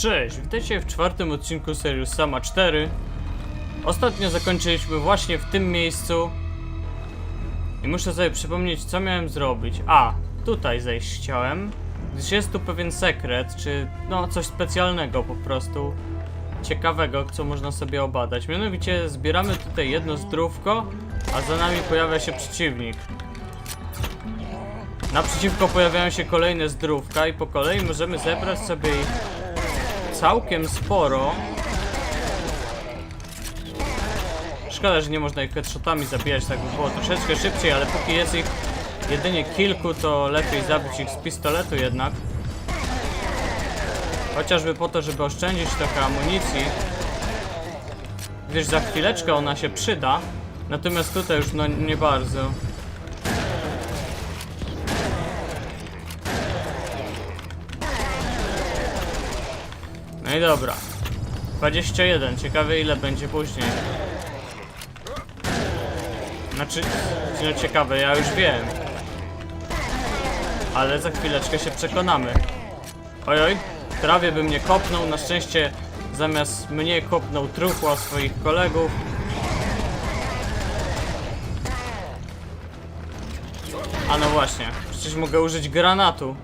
Cześć, witajcie w czwartym odcinku serii Sama 4. Ostatnio zakończyliśmy właśnie w tym miejscu. I muszę sobie przypomnieć, co miałem zrobić. A, tutaj zejść chciałem. Gdyż jest tu pewien sekret, czy no coś specjalnego po prostu. Ciekawego, co można sobie obadać. Mianowicie zbieramy tutaj jedno zdrówko, a za nami pojawia się przeciwnik. Naprzeciwko pojawiają się kolejne zdrówka i po kolei możemy zebrać sobie ich całkiem sporo. Szkoda, że nie można ich headshotami zabijać, tak by było troszeczkę szybciej, ale póki jest ich jedynie kilku, to lepiej zabić ich z pistoletu jednak. Chociażby po to, żeby oszczędzić trochę amunicji. Gdyż za chwileczkę ona się przyda. Natomiast tutaj już no nie bardzo. No i dobra. 21, ciekawe ile będzie później. Znaczy, no ciekawe, ja już wiem. Ale za chwileczkę się przekonamy. Oj, oj, prawie by mnie kopnął, na szczęście zamiast mnie kopnął truchła swoich kolegów. A no właśnie, przecież mogę użyć granatu.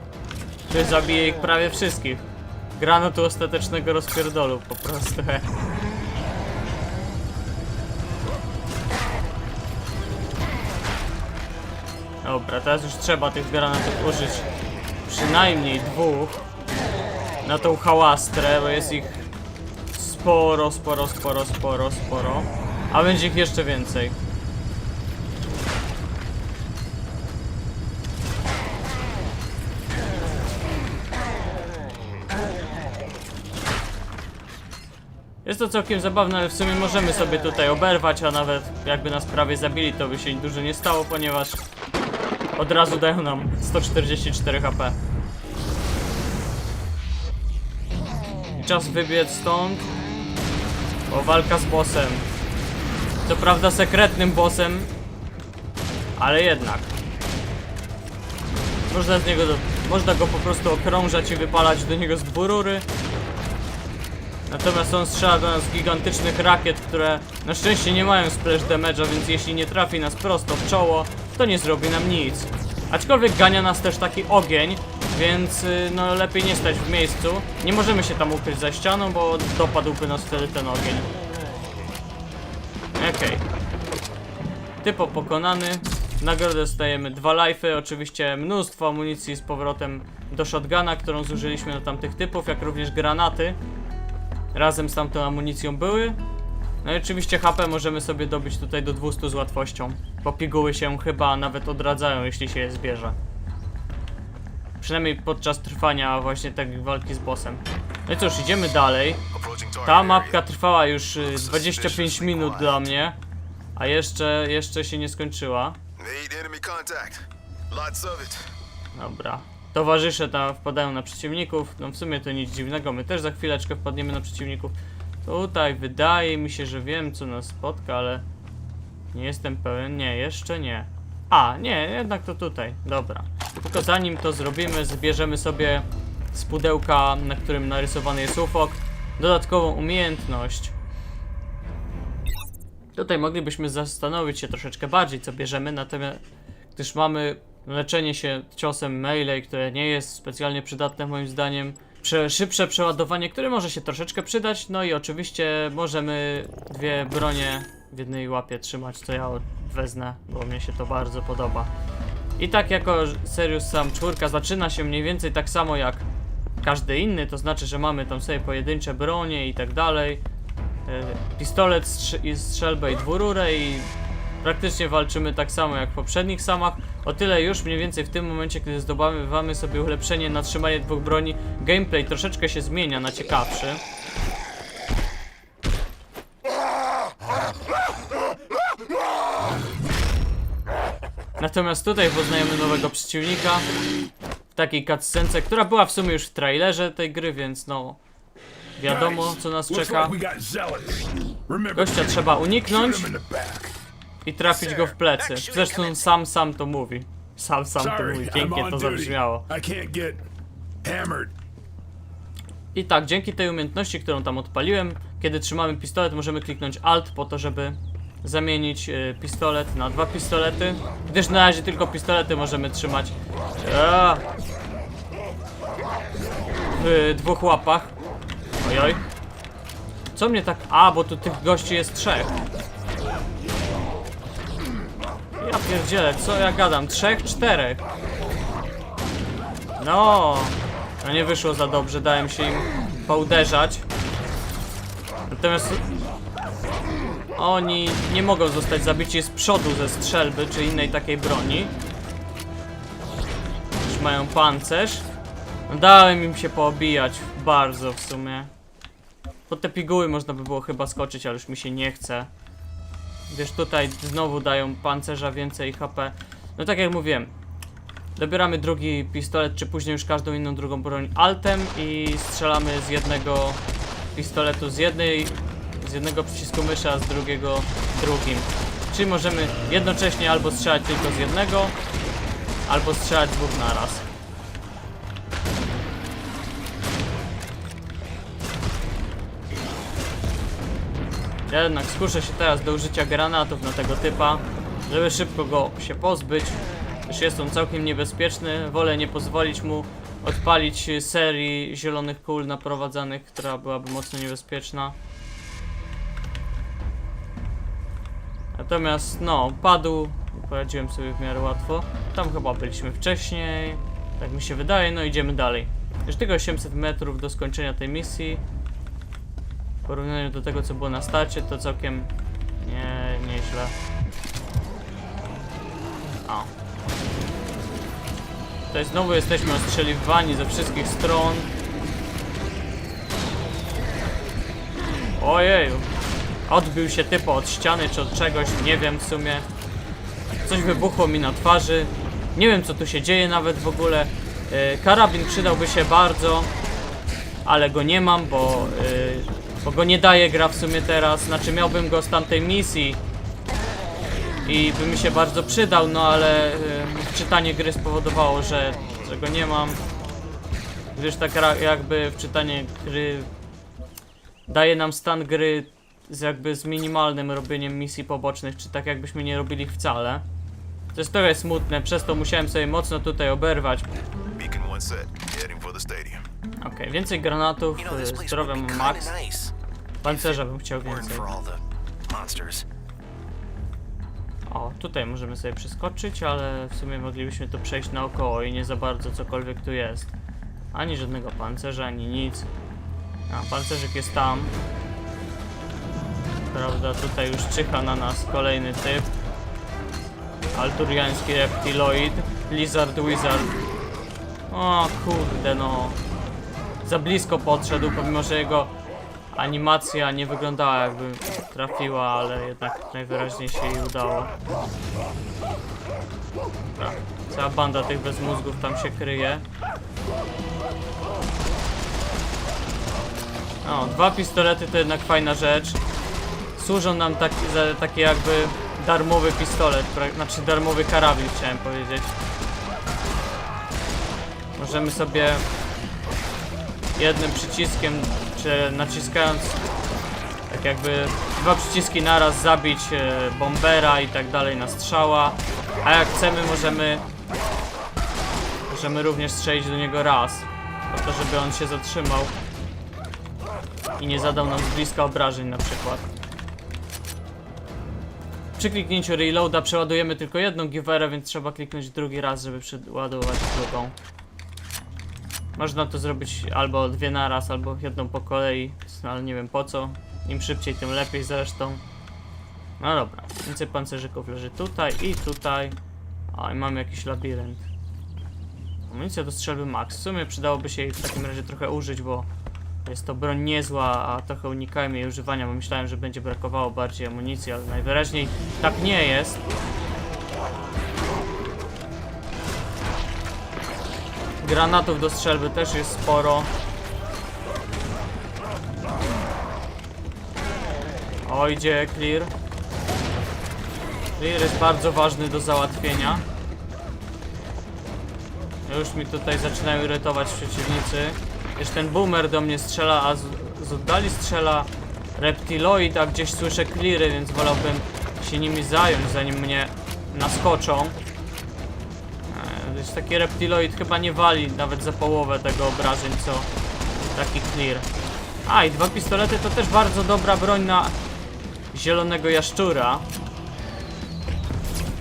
Który zabije ich prawie wszystkich. Granatu ostatecznego rozpierdolu po prostu. Dobra, teraz już trzeba tych granatów użyć przynajmniej dwóch na tą hałastrę, bo jest ich sporo, sporo, sporo, sporo, sporo. A będzie ich jeszcze więcej. Jest to całkiem zabawne, ale w sumie możemy sobie tutaj oberwać, a nawet jakby nas prawie zabili, to by się dużo nie stało, ponieważ od razu dają nam 144 HP. Czas wybiec stąd. O, walka z bossem. Co prawda sekretnym bossem, ale jednak. Można z niego, do, można go po prostu okrążać i wypalać do niego z dwurury. Natomiast on strzela do nas z gigantycznych rakiet, które na szczęście nie mają splash damage'a, więc jeśli nie trafi nas prosto w czoło, to nie zrobi nam nic. Aczkolwiek gania nas też taki ogień, więc y, no lepiej nie stać w miejscu. Nie możemy się tam ukryć za ścianą, bo dopadłby nas wtedy ten ogień. Okej. Typo pokonany. Nagrodę dostajemy dwa life'y, oczywiście mnóstwo amunicji z powrotem do shotguna, którą zużyliśmy na tamtych typów, jak również granaty razem z tamtą amunicją były. No i oczywiście HP możemy sobie dobyć tutaj do 200 z łatwością, bo piguły się chyba nawet odradzają, jeśli się je zbierze. Przynajmniej podczas trwania właśnie takiej walki z bossem. No i cóż, idziemy dalej. Ta mapka trwała już y, 25 minut dla mnie, a jeszcze, jeszcze się nie skończyła. Dobra. Towarzysze tam wpadają na przeciwników. No w sumie to nic dziwnego, my też za chwileczkę wpadniemy na przeciwników. Tutaj wydaje mi się, że wiem co nas spotka, ale nie jestem pełen. Nie, jeszcze nie. A, nie, jednak to tutaj. Dobra. Tylko zanim to zrobimy, zbierzemy sobie z pudełka, na którym narysowany jest ufok, dodatkową umiejętność. Tutaj moglibyśmy zastanowić się troszeczkę bardziej, co bierzemy, natomiast gdyż mamy leczenie się ciosem melee, które nie jest specjalnie przydatne moim zdaniem. Prze szybsze przeładowanie, które może się troszeczkę przydać, no i oczywiście możemy dwie bronie w jednej łapie trzymać, co ja wezmę, bo mnie się to bardzo podoba. I tak jako Serious Sam 4 zaczyna się mniej więcej tak samo jak każdy inny, to znaczy, że mamy tam sobie pojedyncze bronie i tak dalej. E, Pistolet, i strzelbę i dwururę i praktycznie walczymy tak samo jak w poprzednich samach. O tyle już mniej więcej w tym momencie, kiedy zdobywamy sobie ulepszenie na trzymanie dwóch broni, gameplay troszeczkę się zmienia na ciekawszy. Natomiast tutaj poznajemy nowego przeciwnika w takiej cutscence, która była w sumie już w trailerze tej gry, więc no wiadomo co nas czeka. Gościa trzeba uniknąć i trafić go w plecy. Zresztą sam sam to mówi. Sam sam to mówi. Pięknie to zabrzmiało. I tak, dzięki tej umiejętności, którą tam odpaliłem, kiedy trzymamy pistolet, możemy kliknąć Alt po to, żeby zamienić y, pistolet na dwa pistolety. Gdyż na razie tylko pistolety możemy trzymać a, w dwóch łapach. Ojoj. Co mnie tak... A, bo tu tych gości jest trzech. Ja pierdzielę, co ja gadam? Trzech, czterech. No, no nie wyszło za dobrze, dałem się im pouderzać. Natomiast oni nie mogą zostać zabici z przodu ze strzelby czy innej takiej broni. Już mają pancerz. Dałem im się poobijać bardzo w sumie. Po te piguły można by było chyba skoczyć, ale już mi się nie chce. Gdyż tutaj znowu dają pancerza więcej HP. No tak jak mówiłem, dobieramy drugi pistolet, czy później już każdą inną drugą broń altem i strzelamy z jednego pistoletu z jednej, z jednego przycisku myszy, a z drugiego drugim. Czyli możemy jednocześnie albo strzelać tylko z jednego, albo strzelać dwóch naraz. Ja jednak skuszę się teraz do użycia granatów na tego typa, żeby szybko go się pozbyć. Już jest on całkiem niebezpieczny. Wolę nie pozwolić mu odpalić serii zielonych kul naprowadzanych, która byłaby mocno niebezpieczna. Natomiast no, padł. Poradziłem sobie w miarę łatwo. Tam chyba byliśmy wcześniej. Tak mi się wydaje, no idziemy dalej. Już tylko 800 metrów do skończenia tej misji. W porównaniu do tego, co było na starcie, to całkiem nie, nieźle. O. Tutaj znowu jesteśmy ostrzeliwani ze wszystkich stron. Ojeju. Odbił się typo od ściany czy od czegoś, nie wiem w sumie. Coś wybuchło mi na twarzy. Nie wiem co tu się dzieje nawet w ogóle. Yy, karabin przydałby się bardzo, ale go nie mam, bo, yy, bo go nie daje gra w sumie teraz. Znaczy miałbym go z tamtej misji i by mi się bardzo przydał, no ale yy, czytanie gry spowodowało, że, że go nie mam. Gdyż tak jakby wczytanie gry daje nam stan gry z jakby z minimalnym robieniem misji pobocznych, czy tak jakbyśmy nie robili ich wcale. To jest trochę smutne, przez to musiałem sobie mocno tutaj oberwać. Okej, więcej granatów, y, place zdrowia max, nice. Pancerza bym chciał więcej. O, tutaj możemy sobie przeskoczyć, ale w sumie moglibyśmy to przejść naokoło i nie za bardzo cokolwiek tu jest. Ani żadnego pancerza, ani nic. A, pancerzyk jest tam. Prawda, tutaj już czyha na nas kolejny typ. Alturiański reptiloid. Lizard Wizard. O kurde no. Za blisko podszedł, pomimo że jego animacja nie wyglądała jakby trafiła, ale jednak najwyraźniej się jej udało. Dobra. Cała banda tych bezmózgów tam się kryje. O, dwa pistolety to jednak fajna rzecz. Służą nam taki, za taki jakby darmowy pistolet, znaczy darmowy karabin chciałem powiedzieć. Możemy sobie jednym przyciskiem, naciskając tak jakby dwa przyciski naraz zabić e, bombera i tak dalej na strzała, a jak chcemy możemy możemy również strzelić do niego raz, po to żeby on się zatrzymał i nie zadał nam z bliska obrażeń na przykład. Przy kliknięciu reloada przeładujemy tylko jedną giwerę, więc trzeba kliknąć drugi raz, żeby przeładować drugą. Można to zrobić albo dwie naraz, albo jedną po kolei, ale nie wiem po co. Im szybciej, tym lepiej zresztą. No dobra, więcej pancerzyków leży tutaj i tutaj. O, i mamy jakiś labirynt. Amunicja do strzelby max. W sumie przydałoby się jej w takim razie trochę użyć, bo jest to broń niezła, a trochę unikałem jej używania, bo myślałem, że będzie brakowało bardziej amunicji, ale najwyraźniej tak nie jest. Granatów do strzelby też jest sporo. O, idzie clear. Clear jest bardzo ważny do załatwienia. Już mi tutaj zaczynają irytować przeciwnicy. Wiesz, ten boomer do mnie strzela, a z, z oddali strzela reptiloid, a gdzieś słyszę cleary, więc wolałbym się nimi zająć, zanim mnie naskoczą. Wiesz, taki reptiloid chyba nie wali nawet za połowę tego obrażeń, co taki clear. A, i dwa pistolety to też bardzo dobra broń na zielonego jaszczura.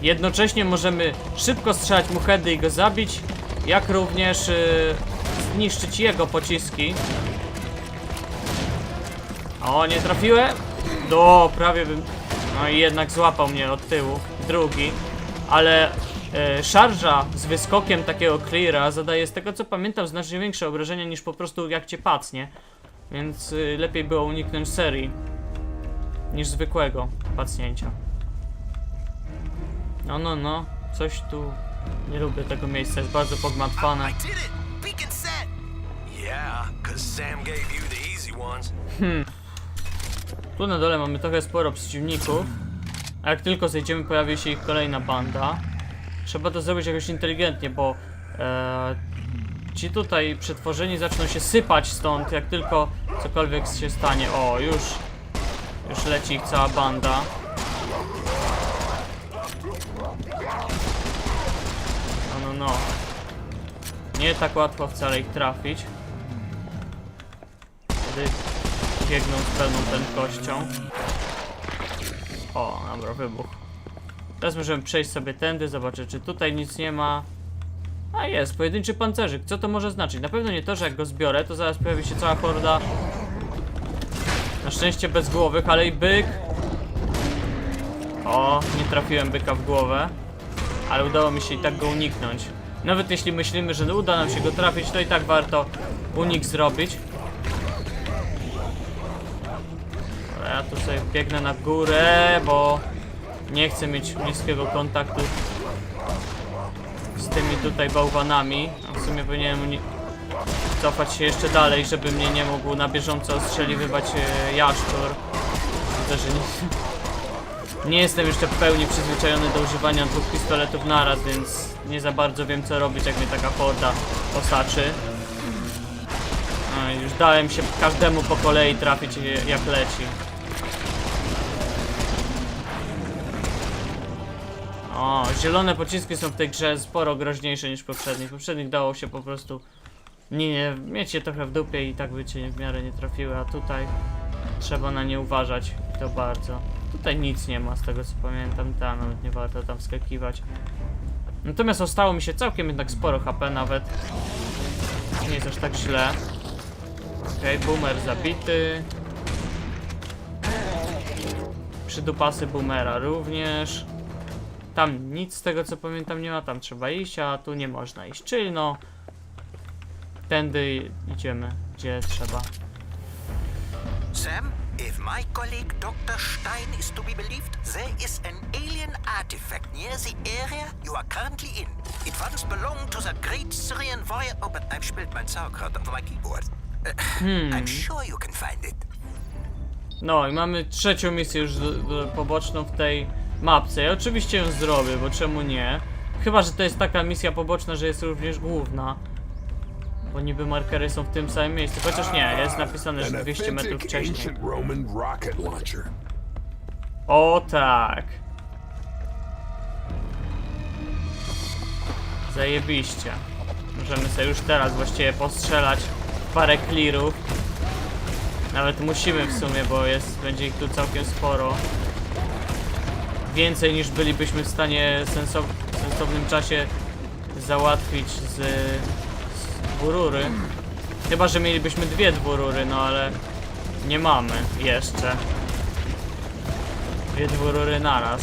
Jednocześnie możemy szybko strzelać mu heady i go zabić, jak również y, zniszczyć jego pociski. O, nie trafiłem? Do, prawie bym... No i jednak złapał mnie od tyłu. Drugi. Ale e, szarża z wyskokiem takiego cleara zadaje z tego co pamiętam znacznie większe obrażenia niż po prostu jak cię pacnie. Więc y, lepiej było uniknąć serii niż zwykłego pacnięcia. No, no, no. Coś tu... Nie lubię tego miejsca, jest bardzo pogmatwane. Ones. Tu na dole mamy trochę sporo przeciwników. A jak tylko zejdziemy, pojawi się ich kolejna banda. Trzeba to zrobić jakoś inteligentnie, bo e, ci tutaj przetworzeni zaczną się sypać stąd, jak tylko cokolwiek się stanie. O, już, już leci ich cała banda. No, no, no. Nie tak łatwo wcale ich trafić. Wtedy biegną z pełną prędkością. O, dobra, wybuch. Teraz możemy przejść sobie tędy, zobaczyć czy tutaj nic nie ma. A jest, pojedynczy pancerzyk. Co to może znaczyć? Na pewno nie to, że jak go zbiorę, to zaraz pojawi się cała horda. Na szczęście bezgłowych, ale i byk. O, nie trafiłem byka w głowę. Ale udało mi się i tak go uniknąć. Nawet jeśli myślimy, że uda nam się go trafić, to i tak warto unik zrobić. Ja tu sobie biegnę na górę, bo nie chcę mieć bliskiego kontaktu z tymi tutaj bałwanami. A w sumie powinienem cofać się jeszcze dalej, żeby mnie nie mógł na bieżąco ostrzeliwywać e, jaszczur. Widzę, że nie, nie jestem jeszcze w pełni przyzwyczajony do używania dwóch pistoletów naraz, więc nie za bardzo wiem co robić, jak mnie taka horda osaczy. I już dałem się każdemu po kolei trafić e, jak leci. O, zielone pociski są w tej grze sporo groźniejsze niż poprzednich. Poprzednich dało się po prostu nie, nie mieć je trochę w dupie i tak by cię w miarę nie trafiły, a tutaj trzeba na nie uważać i to bardzo. Tutaj nic nie ma z tego co pamiętam, tam nawet nie warto tam skakiwać. Natomiast zostało mi się całkiem jednak sporo HP nawet. Nie jest aż tak źle. Okej, boomer zabity. Przydupasy boomera również. Tam nic z tego co pamiętam nie ma, tam trzeba iść, a tu nie można iść. Czyli no, tędy idziemy, gdzie trzeba. Sam, if my colleague Dr. Stein is to be believed, there is an alien artifact near the area you are currently in. It once belonged to the Great Syrian Warrior. Oh, but I've spilled my sauerkraut over my keyboard. Uh, I'm sure you can find it. No i mamy trzecią misję już poboczną w tej mapce. Ja oczywiście ją zrobię, bo czemu nie? Chyba, że to jest taka misja poboczna, że jest również główna. Bo niby markery są w tym samym miejscu. Chociaż nie, jest napisane, że An 200 metrów wcześniej. O tak. Zajebiście. Możemy sobie już teraz właściwie postrzelać parę clearów. Nawet musimy w sumie, bo jest, będzie ich tu całkiem sporo. Więcej niż bylibyśmy w stanie w sensownym czasie załatwić z, z dwurury. Chyba, że mielibyśmy dwie dwurury, no ale nie mamy jeszcze. Dwie dwurury naraz.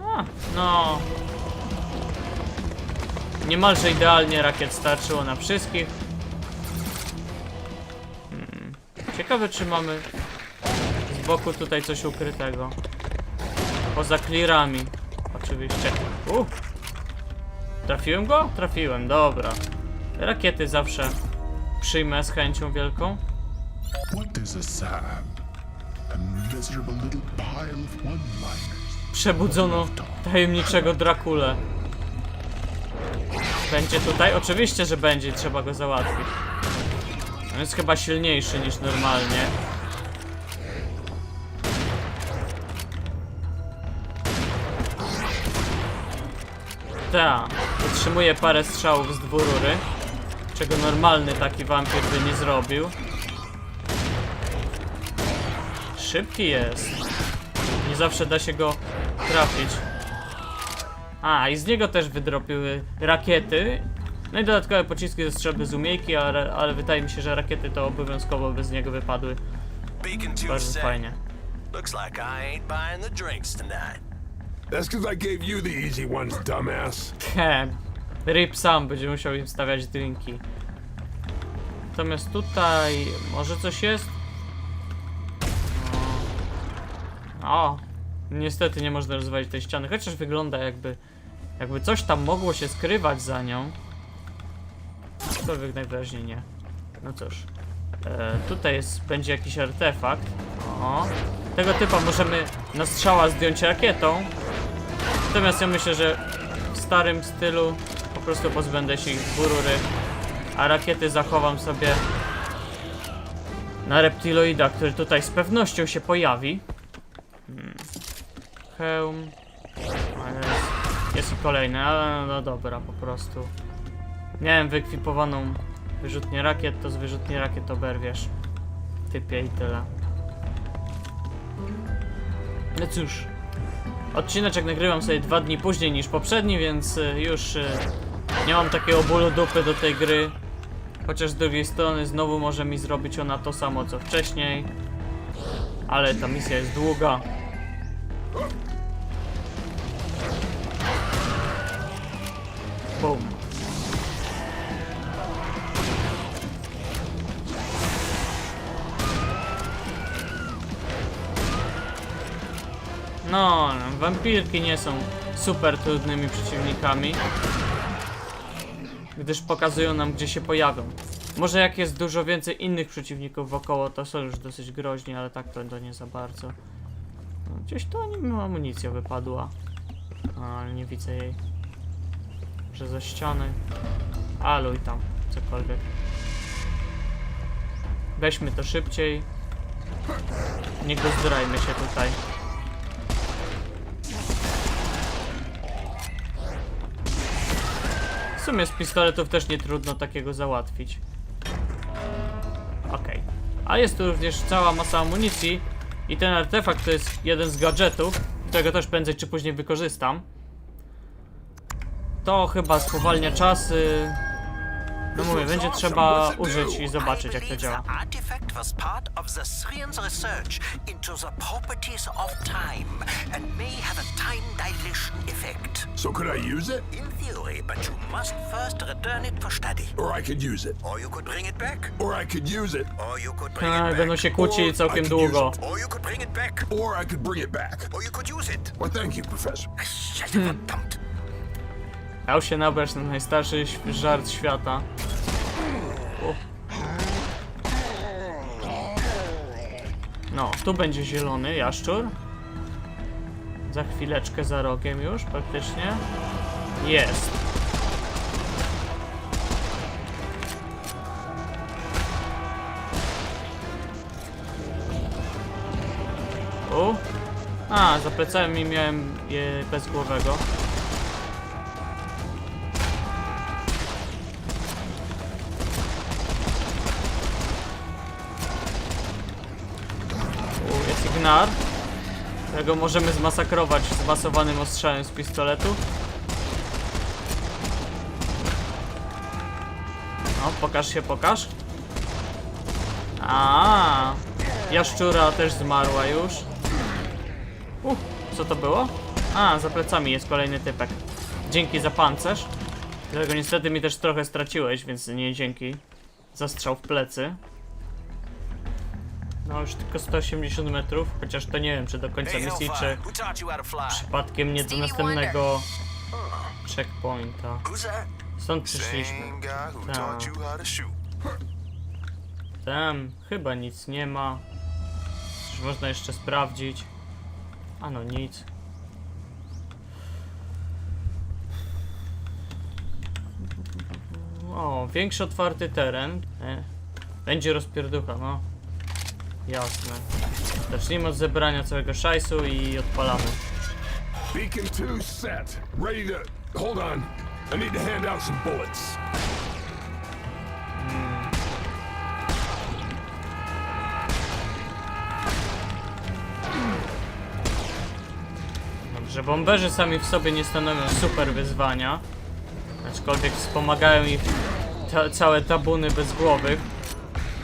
A, no. Niemalże idealnie rakiet starczyło na wszystkich. Hmm. Ciekawe czy mamy boku tutaj coś ukrytego. Poza clearami. Oczywiście. Uh. Trafiłem go? Trafiłem, dobra. Rakiety zawsze przyjmę z chęcią wielką. Przebudzono tajemniczego Drakulę. Będzie tutaj? Oczywiście, że będzie trzeba go załatwić. On jest chyba silniejszy niż normalnie. Ta, utrzymuje parę strzałów z dwurury, czego normalny taki wampir by nie zrobił. Szybki jest. Nie zawsze da się go trafić. A, i z niego też wydropiły rakiety. No i dodatkowe pociski ze strzelby z umiejki, ale, ale wydaje mi się, że rakiety to obowiązkowo bez niego wypadły. Beacon 2 Bardzo fajnie. Looks like I ain't buying the drinks tonight. That's because I gave you the easy ones, dumbass. He, Rip sam będzie musiał im stawiać drinki. Natomiast tutaj może coś jest? No. O, niestety nie można rozwalić tej ściany, chociaż wygląda jakby jakby coś tam mogło się skrywać za nią. Aczkolwiek najwyraźniej nie. No cóż. E, tutaj jest, będzie jakiś artefakt. O. Tego typa możemy na strzała zdjąć rakietą. Natomiast ja myślę, że w starym stylu po prostu pozbędę się ich burury, a rakiety zachowam sobie na reptiloida, który tutaj z pewnością się pojawi. Hmm. Hełm. Jest, jest i kolejny, ale no dobra, po prostu. Miałem wyekwipowaną wyrzutnię rakiet, to z wyrzutni rakiet oberwiesz. Typie i tyle. No cóż, Odcineczek nagrywam sobie dwa dni później niż poprzedni, więc y, już y, nie mam takiego bólu dupy do tej gry. Chociaż z drugiej strony znowu może mi zrobić ona to samo co wcześniej. Ale ta misja jest długa. Boom. No, no, wampirki nie są super trudnymi przeciwnikami. Gdyż pokazują nam, gdzie się pojawią. Może jak jest dużo więcej innych przeciwników wokoło, to są już dosyć groźni, ale tak to, to nie za bardzo. No, gdzieś to amunicja wypadła. No, ale nie widzę jej. Że ze ściany. Aluj tam, cokolwiek. Weźmy to szybciej. Nie zdrajmy się tutaj. Sumie z pistoletów też nie trudno takiego załatwić. Okej. A jest tu również cała masa amunicji i ten artefakt to jest jeden z gadżetów, którego też prędzej czy później wykorzystam. To chyba spowalnia czasy. No mówię, będzie trzeba użyć i zobaczyć jak to działa. So could I use it? In theory, but you must first return it for study. Or I could use it. Or you could bring it back. Or I could use it. Or you could bring A, it będą back. się kłócili całkiem długo. Or you could bring it back. Or I could bring it back. Or you could use it. Well, thank you, Professor. Shut verdammt. Dał się nabrać na najstarszy ś- żart świata. O. No, tu będzie zielony jaszczur. Za chwileczkę za rogiem już praktycznie. Jest. U. A, za plecami miałem je bezgłowego. U, jest Ignar, którego możemy zmasakrować zmasowanym ostrzałem z pistoletu. No, pokaż się, pokaż. A, jaszczura też zmarła już. Uh, co to było? A, za plecami jest kolejny typek. Dzięki za pancerz. Którego niestety mi też trochę straciłeś, więc nie dzięki. Za strzał w plecy. No już tylko 180 metrów, chociaż to nie wiem czy do końca Hey, misji, czy przypadkiem nie do następnego checkpointa. Stąd przyszliśmy. Shoot. Tam chyba nic nie ma. Można jeszcze sprawdzić? Ano nic. O, większy otwarty teren. E, będzie rozpierducha, no. Jasne. Zacznijmy od zebrania całego szajsu i odpalamy. Beacon 2 set. Ready to. Hold on. I need to hand out some bullets. Dobrze, bomberzy sami w sobie nie stanowią super wyzwania. Aczkolwiek wspomagają ich ta, całe tabuny bezgłowych,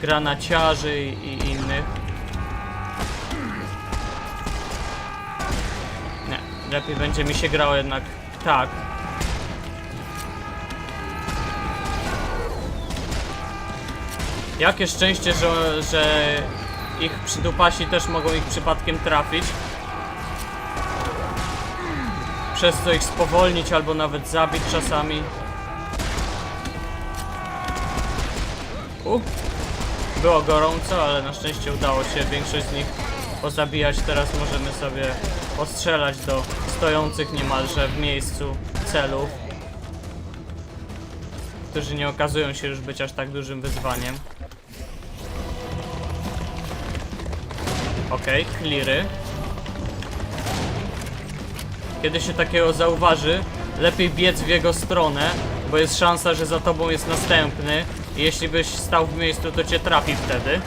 granaciarzy i, innych. Nie, lepiej będzie mi się grało jednak tak. Jakie szczęście, że, że ich przydupasi też mogą ich przypadkiem trafić przez co ich spowolnić albo nawet zabić czasami. U, było gorąco, ale na szczęście udało się większość z nich pozabijać. Teraz możemy sobie postrzelać do stojących niemalże w miejscu celów, którzy nie okazują się już być aż tak dużym wyzwaniem. Okej, cleary. Kiedy się takiego zauważy, lepiej biec w jego stronę, bo jest szansa, że za tobą jest następny. Jeśli byś stał w miejscu, to cię trafi wtedy.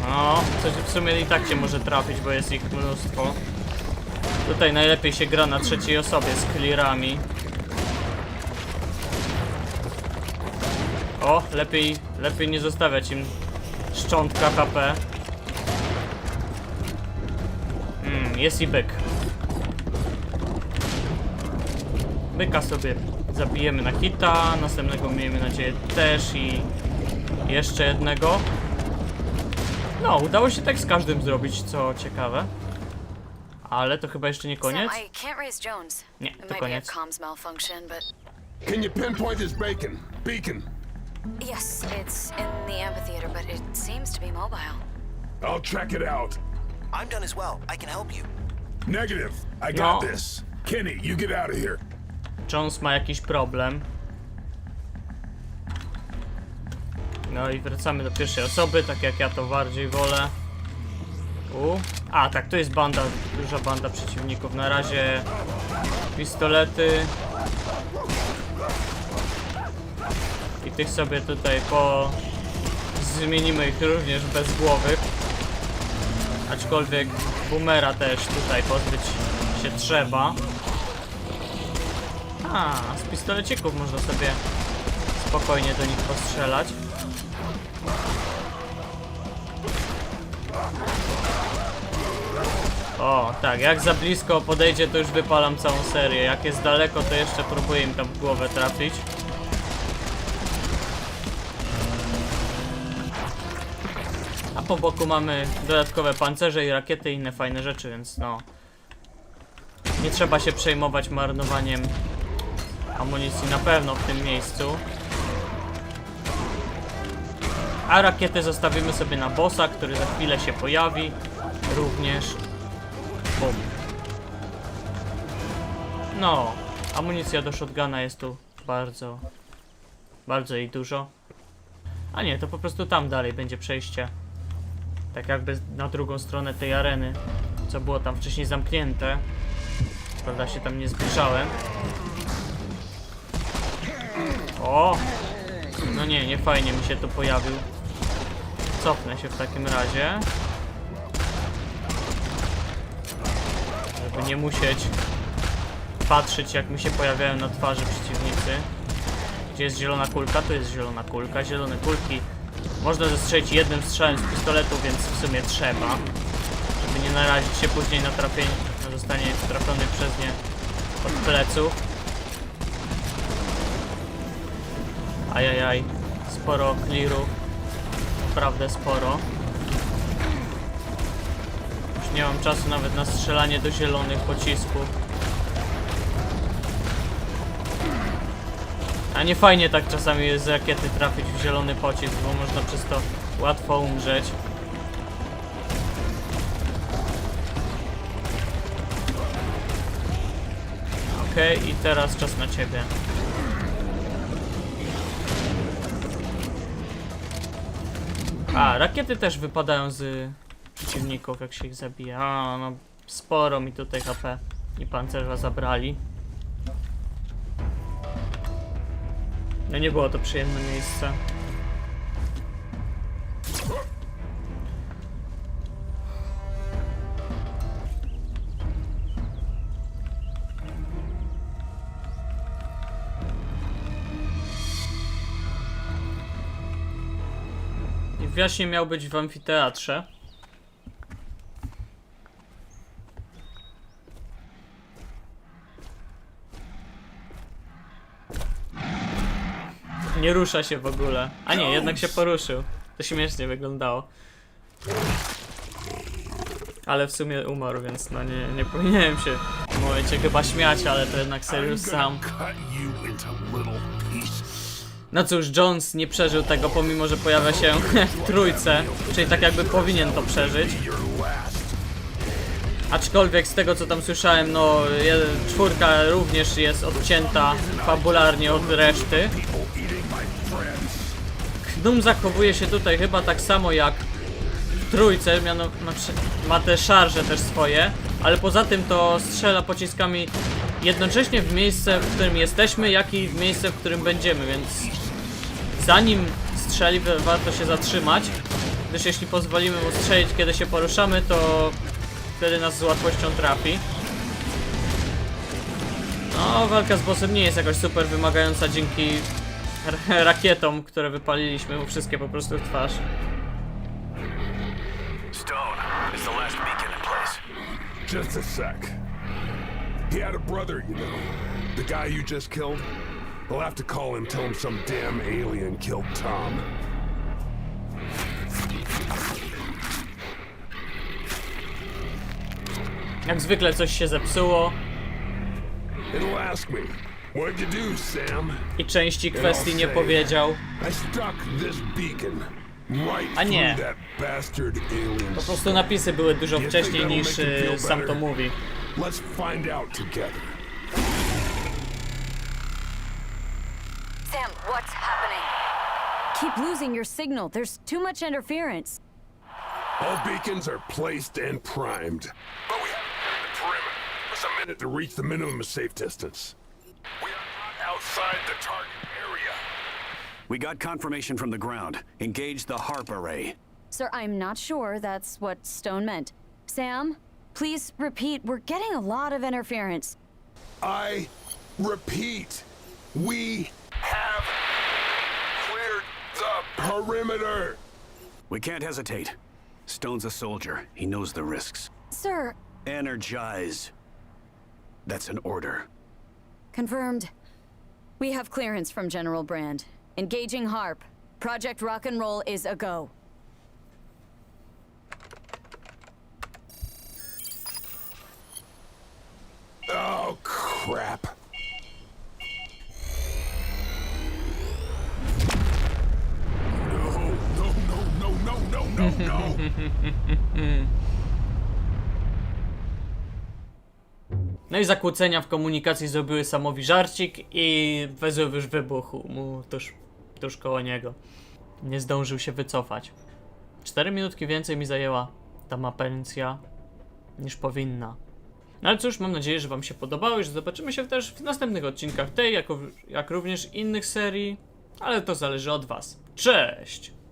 No, coś w sumie i tak cię może trafić, bo jest ich mnóstwo. Tutaj najlepiej się gra na trzeciej osobie z clearami. O, lepiej, lepiej nie zostawiać im szczątka HP. Mm, jest i byk. Byka sobie zabijemy na hita, następnego miejmy nadzieję też i jeszcze jednego. No, udało się tak z każdym zrobić, co ciekawe. Ale to chyba jeszcze nie koniec. Nie, to koniec. Can you pinpoint this bacon? Beacon. yes, it's in the amphitheater, but it seems to be mobile. I'll check it out. I'm done as well. I can help you. Negative. I got No. this. Kenny, you get out of here. Jones ma jakiś problem. No i wracamy do pierwszej osoby, tak jak ja to bardziej wolę. U. A, tak, to jest banda, duża banda przeciwników. Na razie pistolety. I tych sobie tutaj po... Zmienimy ich również bez głowy. Aczkolwiek boomera też tutaj pozbyć się trzeba. Z pistolecików można sobie spokojnie do nich postrzelać. O, tak, jak za blisko podejdzie, to już wypalam całą serię. Jak jest daleko, to jeszcze próbuję im tam w głowę trafić. A po boku mamy dodatkowe pancerze i rakiety i inne fajne rzeczy, więc no... Nie trzeba się przejmować marnowaniem amunicji na pewno w tym miejscu. A rakiety zostawimy sobie na bossa, który za chwilę się pojawi. Również. Bum. No, amunicja do shotguna jest tu bardzo, bardzo jej dużo. A nie, to po prostu tam dalej będzie przejście. Tak jakby na drugą stronę tej areny, co było tam wcześniej zamknięte. Prawda, się tam nie zbliżałem. O! No nie, nie fajnie mi się tu pojawił. Cofnę się w takim razie. Żeby nie musieć patrzeć jak mi się pojawiają na twarzy przeciwnicy. Gdzie jest zielona kulka? Tu jest zielona kulka. Zielone kulki można zestrzelić jednym strzałem z pistoletu, więc w sumie trzeba. Żeby nie narazić się później na trafienie, na zostanie trafiony przez nie od pleców. Ajajaj, sporo clearów. Naprawdę sporo. Już nie mam czasu nawet na strzelanie do zielonych pocisków. A nie fajnie tak czasami jest z rakiety trafić w zielony pocisk, bo można przez to łatwo umrzeć. Okej, i teraz czas na ciebie. A, rakiety też wypadają z przeciwników, jak się ich zabija. A, no sporo mi tutaj HP i pancerza zabrali. No nie było to przyjemne miejsce. I właśnie miał być w amfiteatrze. Nie rusza się w ogóle. A nie, jednak się poruszył. To śmiesznie wyglądało. Ale w sumie umarł, więc no nie, nie powinienem się w momencie chyba śmiać, ale to jednak Serious sam. No cóż, Jones nie przeżył tego, pomimo że pojawia się w trójce, czyli tak jakby powinien to przeżyć. Aczkolwiek z tego co tam słyszałem, no czwórka również jest odcięta fabularnie od reszty. Knum zachowuje się tutaj chyba tak samo jak w trójce, miano, znaczy, ma te szarże też swoje, ale poza tym to strzela pociskami jednocześnie w miejsce, w którym jesteśmy, jak i w miejsce, w którym będziemy, więc zanim strzeli, wa- warto się zatrzymać, gdyż jeśli pozwolimy mu strzelić, kiedy się poruszamy, to wtedy nas z łatwością trafi. No, walka z bossem nie jest jakoś super wymagająca dzięki rakietom, które wypaliliśmy mu wszystkie po prostu w twarz. Just a sec. He had a brother, you know. The guy you just killed. I'll have to call him, tell him some damn alien killed Tom. Jak zwykle coś się zepsuło It'll ask me, what'd you do, Sam? i części kwestii nie powiedział. I stuck this beacon A nie. Po prostu napisy były dużo wcześniej niż y, sam to mówi. Let's find out together. Keep losing your signal. There's too much interference. All beacons are placed and primed. But we have the perimeter. Just a minute to reach the minimum safe distance. We are not outside the target area. We got confirmation from the ground. Engage the HARP array. Sir, I'm not sure that's what Stone meant. Sam, please repeat. We're getting a lot of interference. I repeat, we have cleared the perimeter. We can't hesitate. Stone's a soldier. He knows the risks. Sir, Energize. That's an order. confirmed. We have clearance from General Brand. Engaging HARP. Project Rock and Roll is a go. No i zakłócenia w komunikacji zrobiły samowi żarcik i Wezuwiusz wybuchł mu tuż, tuż koło niego. Nie zdążył się wycofać. 4 minutki więcej mi zajęła ta mapencja niż powinna. No ale cóż, mam nadzieję, że wam się podobało i że zobaczymy się też w następnych odcinkach tej, jak, jak również innych serii, ale to zależy od was. Cześć!